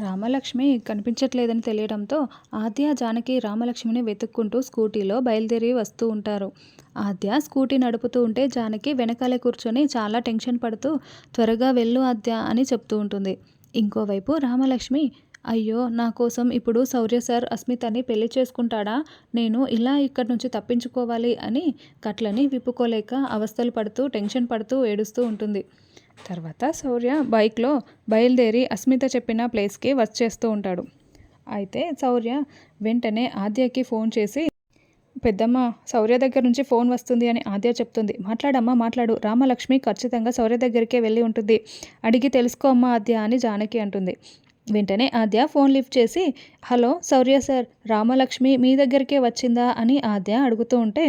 రామలక్ష్మి కనిపించట్లేదని తెలియడంతో ఆద్య, జానకి రామలక్ష్మిని వెతుక్కుంటూ స్కూటీలో బయలుదేరి వస్తూ ఉంటారు. ఆద్య స్కూటీ నడుపుతూ ఉంటే జానకి వెనకాలే కూర్చొని చాలా టెన్షన్ పడుతూ త్వరగా వెళ్ళు ఆద్య అని చెప్తూ ఉంటుంది. ఇంకోవైపు రామలక్ష్మి అయ్యో నా కోసం ఇప్పుడు శౌర్య సార్ అస్మితని పెళ్ళి చేసుకుంటాడా? నేను ఇలా ఇక్కడి నుంచి తప్పించుకోవాలి అని కట్లని విప్పుకోలేక అవస్థలు పడుతూ టెన్షన్ పడుతూ ఏడుస్తూ ఉంటుంది. తర్వాత శౌర్య బైక్లో బయలుదేరి అస్మిత చెప్పిన ప్లేస్కి వచ్చేస్తూ ఉంటాడు. అయితే శౌర్య వెంటనే ఆద్యకి ఫోన్ చేసి పెద్దమ్మ శౌర్య దగ్గర నుంచి ఫోన్ వస్తుంది అని ఆద్య చెప్తుంది. మాట్లాడమ్మా మాట్లాడు రామలక్ష్మి ఖచ్చితంగా శౌర్య దగ్గరికే వెళ్ళి ఉంటుంది. అడిగి తెలుసుకో అమ్మా ఆద్య అని జానకి అంటుంది. వెంటనే ఆద్య ఫోన్ లిఫ్ట్ చేసి హలో శౌర్య సార్ రామలక్ష్మి మీ దగ్గరికే వచ్చిందా? అని ఆద్య అడుగుతూ ఉంటే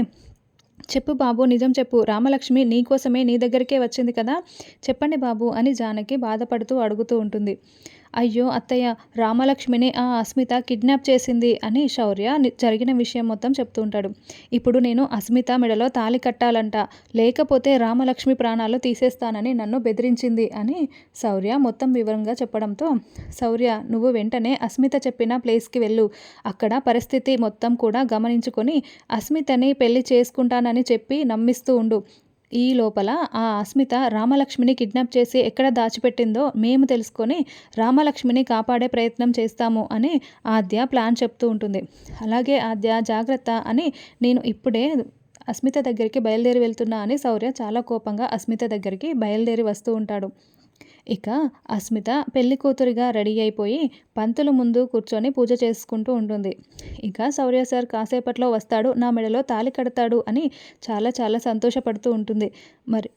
చెప్పు బాబు నిజం చెప్పు. రామలక్ష్మి నీ కోసమే నీ దగ్గరికే వచ్చింది కదా? చెప్పండి బాబు అని జానకి బాధపడుతూ అడుగుతూ ఉంటుంది. అయ్యో అత్తయ్య రామలక్ష్మిని ఆ అస్మిత కిడ్నాప్ చేసింది అని శౌర్య జరిగిన విషయం మొత్తం చెప్తూ ఉంటాడు. ఇప్పుడు నేను అస్మిత మెడలో తాలి కట్టాలంట. లేకపోతే రామలక్ష్మి ప్రాణాలు తీసేస్తానని నన్ను బెదిరించింది అని శౌర్య మొత్తం వివరంగా చెప్పడంతో శౌర్య నువ్వు వెంటనే అస్మిత చెప్పిన ప్లేస్కి వెళ్ళు. అక్కడ పరిస్థితి మొత్తం కూడా గమనించుకొని అస్మితని పెళ్ళి చేసుకుంటానని చెప్పి నమ్మిస్తూ ఉండు. ఈ లోపల ఆ అస్మిత రామలక్ష్మిని కిడ్నాప్ చేసి ఎక్కడ దాచిపెట్టిందో మేము తెలుసుకొని రామలక్ష్మిని కాపాడే ప్రయత్నం చేస్తాము అని ఆద్య ప్లాన్ చెప్తూ ఉంటుంది. అలాగే ఆద్య జాగ్రత్త అని నేను ఇప్పుడే అస్మిత దగ్గరికి బయలుదేరి వెళ్తున్నా అని శౌర్య చాలా కోపంగా అస్మిత దగ్గరికి బయలుదేరి వస్తూ ఉంటాడు. ఇక అస్మిత పెళ్ళి కూతురిగా రెడీ అయిపోయి పంతులు ముందు కూర్చొని పూజ చేసుకుంటూ ఉంటుంది. ఇక శౌర్య సార్ కాసేపట్లో వస్తాడు నా మెడలో తాలి కడతాడు అని చాలా చాలా సంతోషపడుతూ ఉంటుంది. మరి